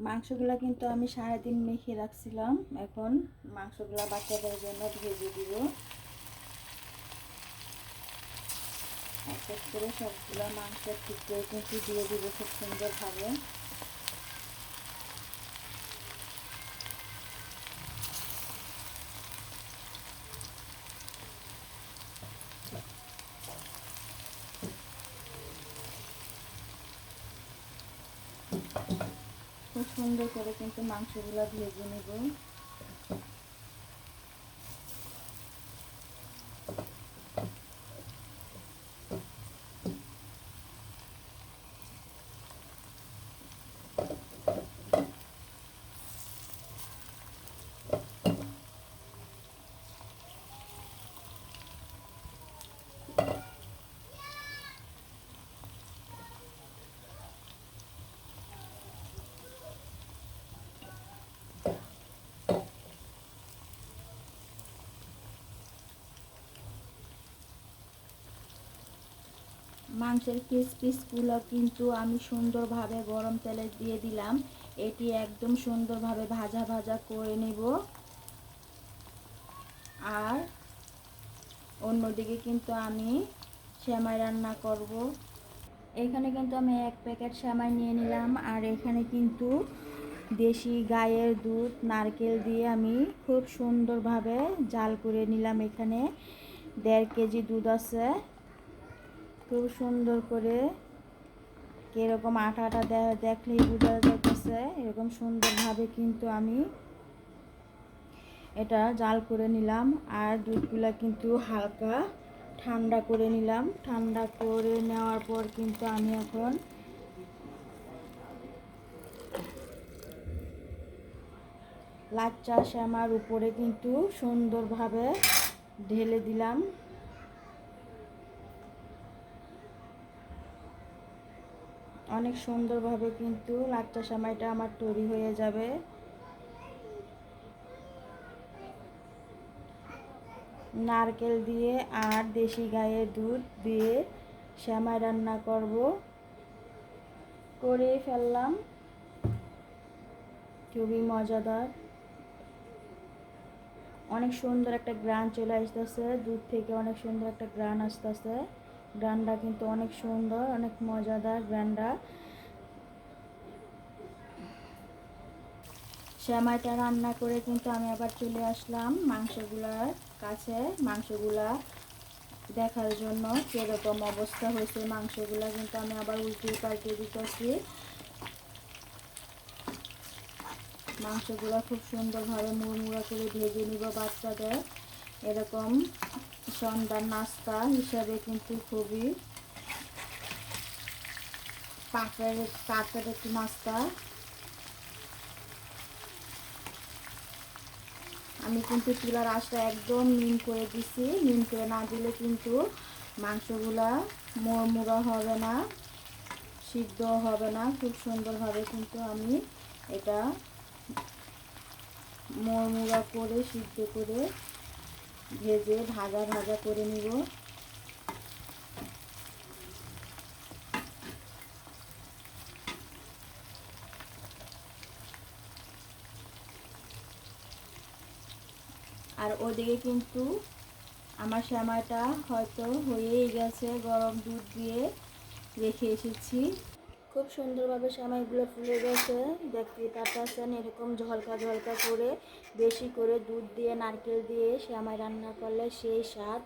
মাংসগুলো কিন্তু আমি সারাদিন মেখে রাখছিলাম। এখন মাংসগুলা বাচ্চাদের জন্য ভেজে দিব। এক করে সবগুলো মাংসের ঠিক করে কিন্তু দিয়ে দিব খুব সুন্দরভাবে। খুব সুন্দর করে কিন্তু মাংসগুলো ভেজে নেব। মাংসের পিস পিসগুলো কিন্তু আমি সুন্দরভাবে গরম তেলে দিয়ে দিলাম। এটি একদম সুন্দরভাবে ভাজা ভাজা করে নেব। আর অন্যদিকে কিন্তু আমি শ্যামাই রান্না করব। এখানে কিন্তু আমি এক প্যাকেট শ্যামাই নিয়ে নিলাম। আর এখানে কিন্তু দেশি গায়ের দুধ, নারকেল দিয়ে আমি খুব সুন্দরভাবে জাল করে নিলাম এখানে। দেড় কেজি দুধ আছে। খুব সুন্দর করে কীরকম আটা আটা দেখলেই বোঝা যাচ্ছে এরকম সুন্দরভাবে কিন্তু আমি এটা জাল করে নিলাম আর দুধগুলো কিন্তু হালকা ঠান্ডা করে নিলাম। ঠান্ডা করে নেওয়ার পর কিন্তু আমি এখন লাচ্চা শ্যামার উপরে কিন্তু সুন্দরভাবে ঢেলে দিলাম। অনেক সুন্দরভাবে কিন্তু লাচ্চা সামাইটা আমার তৈরি হয়ে যাবে। নারকেল দিয়ে আর দেশি গায়ে দুধ দিয়ে শ্যামাই রান্না করব। করে ফেললাম। খুবই মজাদার। অনেক সুন্দর একটা গ্রান চলে আসতেছে, দুধ থেকে অনেক সুন্দর একটা গ্রান আসতেছে। গ্রানটা কিন্তু অনেক সুন্দর, অনেক মজাদার গ্রানটা শ্যামাইটা রান্না করে কিন্তু আমি আবার চলে আসলাম মাংসগুলার কাছে। মাংসগুলা দেখার জন্য কীরকম অবস্থা হয়েছে মাংসগুলা কিন্তু আমি আবার উল্টে পাল্টে দিতেছি। মাংসগুলো খুব সুন্দরভাবে মুড়মুড়া করে ভেজে নিব বাচ্চাদের। এরকম সন্ধ্যার নাস্তা হিসাবে কিন্তু খুবই পাকের একটি আমি কিন্তু চুলার আঁচটা একদম নিম করে দিছি। নিম করে না দিলে কিন্তু মাংসগুলা মোড়মুড়া হবে না সিদ্ধ হবে না। খুব সুন্দরভাবে কিন্তু আমি এটা মোড়মুড়া করে, সিদ্ধ করে ভেজে ভাজা ভাজা করে নিব। আর ওদিকে কিন্তু আমার শ্যামাটা হয়তো হয়েই গেছে, গরম দুধ দিয়ে রেখে এসেছি। খুব সুন্দরভাবে সেমাইগুলো ফুলে গেছে। দেখতে পাচ্ছেন, এরকম ঝলকা ঝলকা করে, বেশি করে দুধ দিয়ে, নারকেল দিয়ে সেমাই রান্না করলে সেই স্বাদ।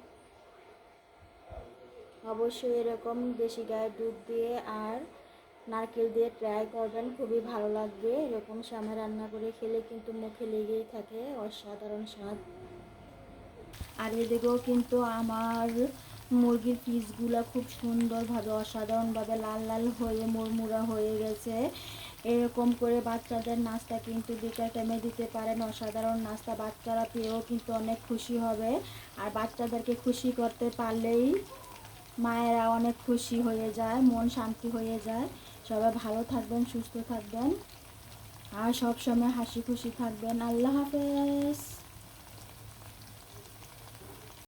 অবশ্যই এরকম দেশি গায়ের দুধ দিয়ে আর নারকেল দিয়ে ট্রাই করবেন, খুবই ভালো লাগবে। এরকম শ্যামাই রান্না করে খেলে কিন্তু মুখে লেগেই থাকে, অসাধারণ স্বাদ। আর এদিকেও কিন্তু আমার মুরগির পিসগুলো খুব সুন্দরভাবে, অসাধারণভাবে লাল লাল হয়ে, মুড়মুড়া হয়ে গেছে। এরকম করে বাচ্চাদের নাস্তা কিন্তু বিকাল টাইমে দিতে পারেন। অসাধারণ নাস্তা, বাচ্চারা পেয়েও কিন্তু অনেক খুশি হবে। আর বাচ্চাদেরকে খুশি করতে পারলেই মায়েরা অনেক খুশি হয়ে যায়, মন শান্তি হয়ে যায়। সবাই ভালো থাকবেন, সুস্থ থাকবেন। আর সবসময় হাসি খুশি থাকবেন। আল্লাহ হাফেজ।